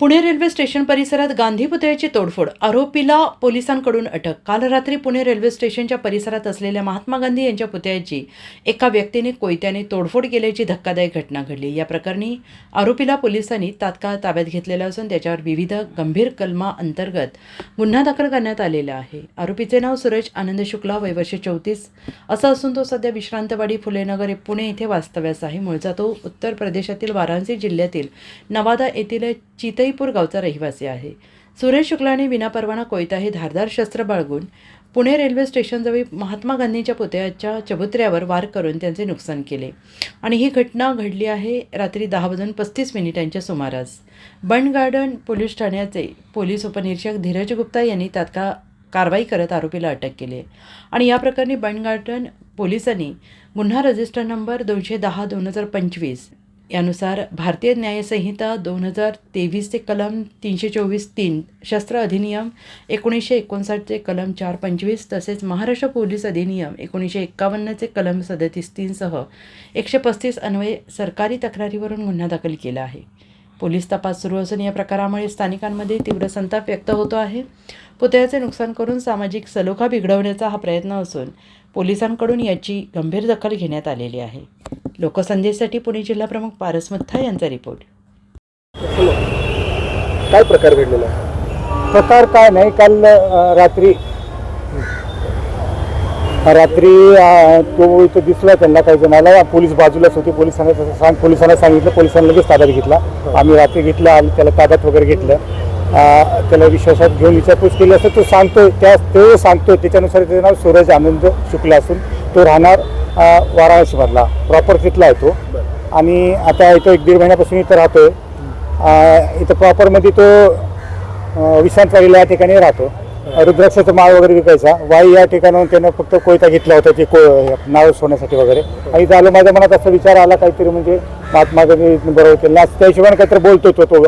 Pune railway station परिसरात गांधी पुतळ्याची तोडफोड. आरोपीला पोलिसांकडून अटक. काल रात्री पुणे रेल्वे स्टेशनच्या परिसरात असलेल्या महात्मा गांधी यांच्या पुतळ्याची एका व्यक्तीने कोयत्याने तोडफोड केल्याची धक्कादायक घटना घडली. या प्रकरणी आरोपीला पोलिसांनी तात्काळ ताब्यात घेतलेला असून त्याच्यावर विविध गंभीर कलमा अंतर्गत गुन्हा दाखल करण्यात आलेला आहे. आरोपीचे नाव सुरेश आनंद शुक्ला वयवर्ष चौतीस. असं असून तो सध्या विश्रांतवाडी फुलेनगर पुणे येथे वास्तव्यास आहे. मूळचा तो उत्तर प्रदेशातील वाराणसी जिल्ह्यातील नवादा येथील चितईपूर गावचा रहिवासी आहे. सुरेश शुक्लाने विनापरवाना कोयता हे धारदार शस्त्र बाळगून पुणे रेल्वे स्टेशनजवळ महात्मा गांधींच्या पुतळ्याच्या चबुत्र्यावर वार करून त्यांचे नुकसान केले. आणि ही घटना घडली आहे रात्री दहा वाजून पस्तीस मिनिटांच्या सुमारास. बंड गार्डन पोलीस ठाण्याचे पोलीस उपनिरीक्षक धीरज गुप्ता यांनी तात्काळ कारवाई करत आरोपीला अटक केली. आहे आणि या प्रकरणी बंड गार्डन पोलिसांनी गुन्हा रजिस्टर नंबर दोनशे दहा दोन हजार पंचवीस यानुसार भारतीय न्यायसंहिता दोन हजार तेवीसचे कलम तीनशे चोवीस तीन शस्त्र अधिनियम एकोणीसशे एकोणसाठचे कलम चार पंचवीस तसेच महाराष्ट्र पोलीस अधिनियम एकोणीसशे एक्कावन्नचे कलम सदतीस तीनसह एकशे पस्तीस अन्वये सरकारी तक्रारीवरून गुन्हा दाखल केला आहे. पोलीस तपास सुरू असून या प्रकारामुळे स्थानिकांमध्ये तीव्र संताप व्यक्त होतो आहे. पुतळ्याचे नुकसान करून सामाजिक सलोखा बिघडवण्याचा हा प्रयत्न असून पोलिसांकडून याची गंभीर दखल घेण्यात आलेली आहे. लोकसंदेशसाठी पुणे जिल्हा प्रमुख पारस मथ्था यांचा रिपोर्ट. काय प्रकार घडलेला आहे? प्रकार काय नाही काल रात्री. रात्री तो इथं दिसला त्यांना काही जणाला. पोलीस बाजूलाच होते. पोलिसांना तसं सांग पोलिसांना सांगितलं. पोलिसांनी लगेच ताब्यात घेतला. आम्ही रात्री घेतला आणि त्याला ताब्यात वगैरे घेतलं. त्याला विश्वासात घेऊन विचारपूस केली असं तो सांगतोय. त्या तो सांगतोय. त्याच्यानुसार त्याचं नाव सूरज आनंद शुक्ला असून तो राहणार वाराणसीमधला प्रॉपर तिथला आहे तो. आणि आता इथं एक दीड महिन्यापासून इथं राहतो आहे इथं प्रॉपरमध्ये तो अ, या ठिकाणी राहतो. रुद्राक्षाचा माळ वगैरे विकायचा. वाई या ठिकाणाहून त्यानं फक्त कोयता घेतला होता ते को नाव सोडण्यासाठी वगैरे. आणि झालं माझ्या मनात असा विचार आला काहीतरी म्हणजे महात्मा गांधी बरोबर केला. त्याशिवाय त्या हिशोबाने काहीतरी बोलतो तो तो.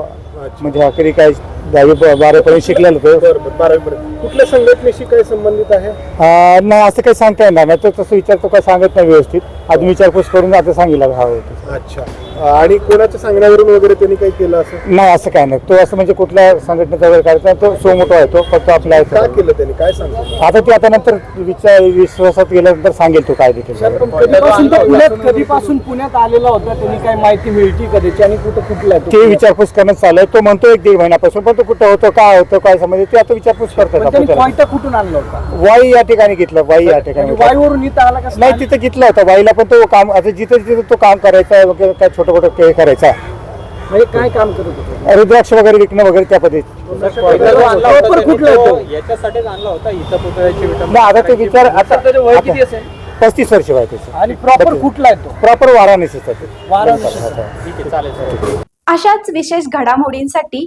म्हणजे अखेरी काय दहावी बारावीपर्यंत शिकलेला तो. बरं बरं बारावीपर्यंत. कुठल्या संघटनेशी काय संबंधित आहे? अ, नाही असं काही सांगता येणार नाही. तो तसं विचार तो काय सांगत नाही व्यवस्थित. अजून विचारपूस करून आता सांगितलं हवं होतं अच्छा. आणि कोणाच्या सांगण्यावरून वगैरे त्यांनी काही केलं असं? नाही असं काय नाही. तो असं म्हणजे कुठल्या संघटनेचा वगैरे करायचा तो सोमोटो आहे तो फक्त आपला का केलं त्यांनी? काय सांगतो आता ते आता नंतर विचार विश्वासात गेल्यानंतर सांगेल तो काय देखील कधीपासून तो पुण्यात कधीपासून पुण्यात आलेला होता त्यांनी काय माहिती मिळती का त्याची? आणि कुठं कुठला आहे तो? ते विचारपूस करणं चालू आहे. तो म्हणतो एक दीड महिन्यापासून पण तो कुठं होतो काय होतं काय समज ते आता विचारपूस पण करतात त्यांनी कुठून आणला होता? वाई या ठिकाणी घेतलं वाई या ठिकाणी आणि वायूवरून इथं आला का नाही तिथं घेतला होता वाईला पण तो काम आता जिथं जिथं तो काम करायचा वगैरे काय छोटं मोठं हे करायचा. म्हणजे काय काम करत होता रुद्राक्ष वगैरे विकणं वगैरे त्या पद्धतीत. प्रॉपर कुठला आहे तो याच्यासाठीच आणला होता इथं पुतळ्याची विटंबना नाही आता ते विचार आता त्याचं वय किती असेल? पस्तीस वर्ष वय त्याचं. आणि प्रॉपर कुठला आहे तो? प्रॉपर वाराणसीचा ते. वाराणसीचा. ठीक आहे चालेल चालेल. अशाच विशेष घडामोडींसाठी